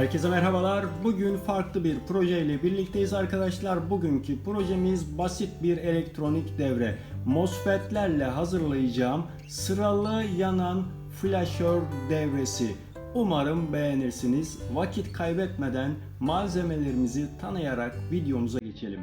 Herkese merhabalar. Bugün farklı bir projeyle birlikteyiz arkadaşlar. Bugünkü projemiz basit bir elektronik devre. MOSFET'lerle hazırlayacağım sıralı yanan flaşör devresi. Umarım beğenirsiniz. Vakit kaybetmeden malzemelerimizi tanıyarak videomuza geçelim.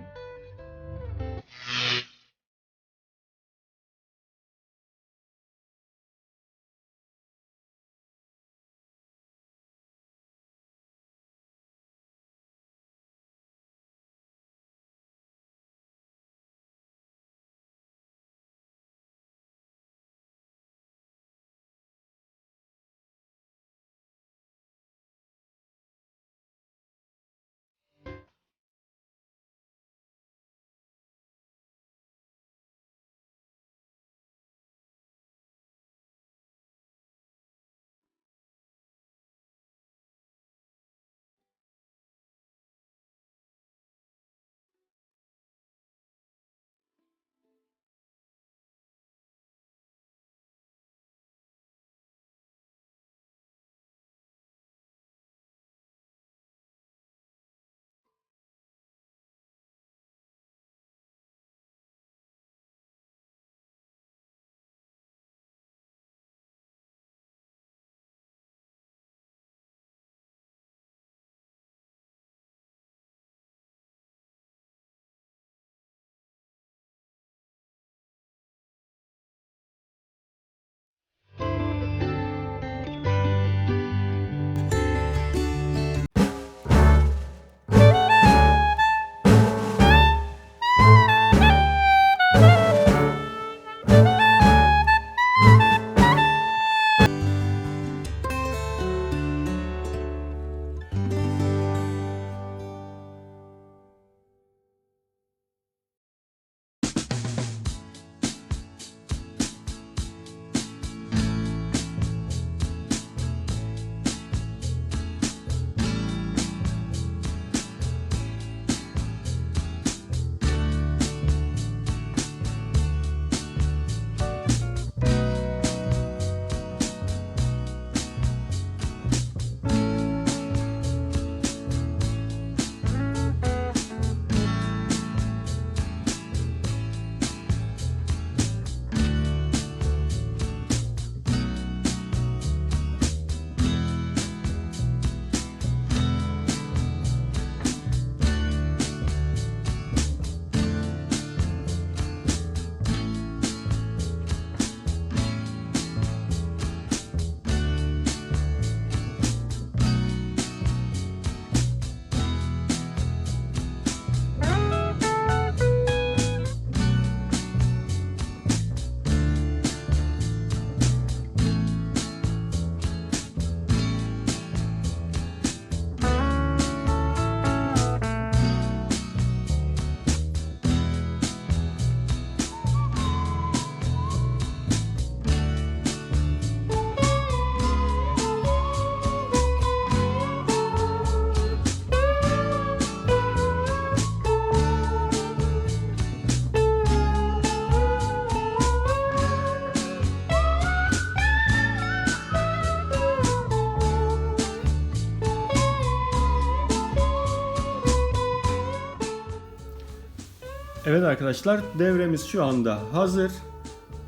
Evet arkadaşlar devremiz şu anda hazır.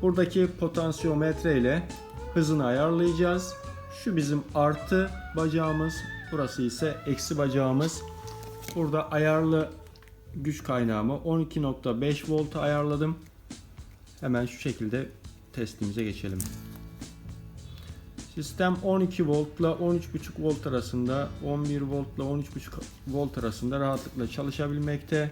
Buradaki potansiyometre ile hızını ayarlayacağız. Şu bizim artı bacağımız, burası ise eksi bacağımız. Burada ayarlı güç kaynağımı 12.5 volta ayarladım. Hemen şu şekilde testimize geçelim. Sistem 12 voltla 13.5 volt arasında, 11 voltla 13.5 volt arasında rahatlıkla çalışabilmekte.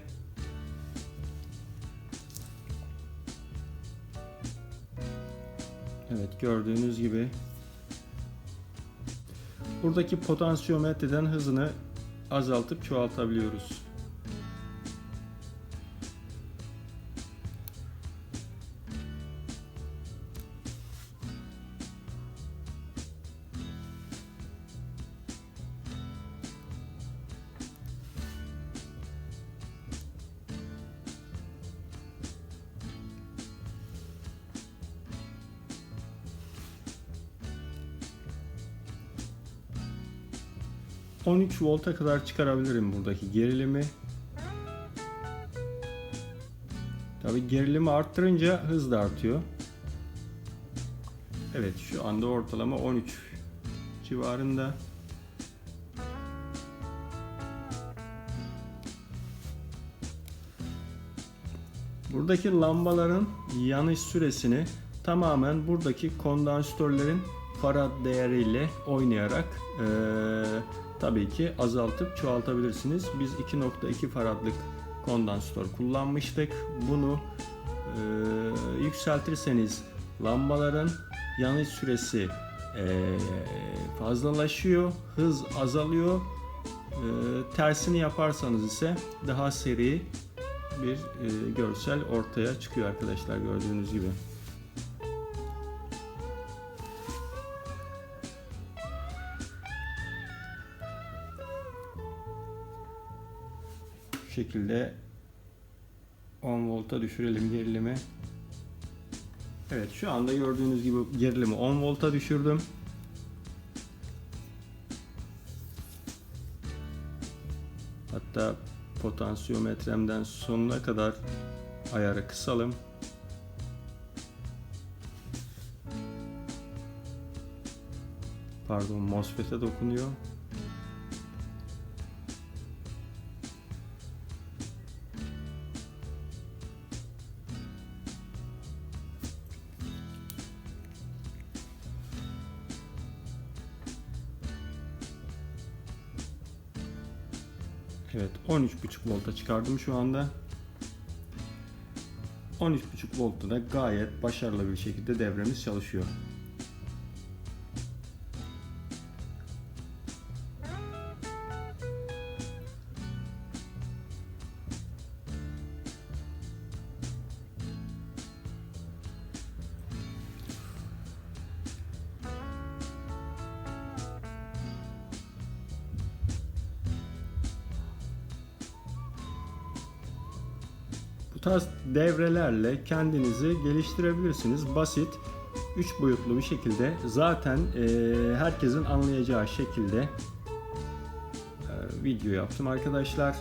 Evet gördüğünüz gibi buradaki potansiyometreden hızını azaltıp çoğaltabiliyoruz. 13 volta kadar çıkarabilirim buradaki gerilimi. Tabi gerilimi arttırınca hız da artıyor. Evet şu anda ortalama 13 civarında. Buradaki lambaların yanış süresini tamamen buradaki kondansatörlerin farad değeriyle oynayarak eee, tabii ki azaltıp çoğaltabilirsiniz. Biz 2.2 faradlık kondansatör kullanmıştık. Bunu eee, yükseltirseniz lambaların yanış süresi eee, fazlalaşıyor, hız azalıyor. Eee, tersini yaparsanız ise daha seri bir e, görsel ortaya çıkıyor arkadaşlar gördüğünüz gibi. Şekilde 10 volta düşürelim gerilimi. Evet şu anda gördüğünüz gibi gerilimi 10 volta düşürdüm. Hatta potansiyometremden sonuna kadar ayarı kısalım. Pardon MOSFET'e dokunuyor. Evet 13.5 volta çıkardım şu anda. 13.5 voltta da gayet başarılı bir şekilde devremiz çalışıyor. Tarz devrelerle kendinizi geliştirebilirsiniz. Basit, 3 boyutlu bir şekilde zaten e, herkesin anlayacağı şekilde e, video yaptım arkadaşlar.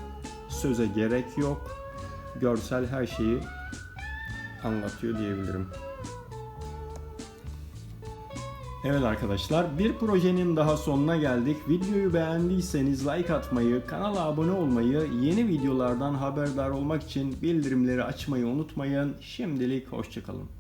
Söze gerek yok. Görsel her şeyi anlatıyor diyebilirim. Evet arkadaşlar bir projenin daha sonuna geldik. Videoyu beğendiyseniz like atmayı, kanala abone olmayı, yeni videolardan haberdar olmak için bildirimleri açmayı unutmayın. Şimdilik hoşçakalın.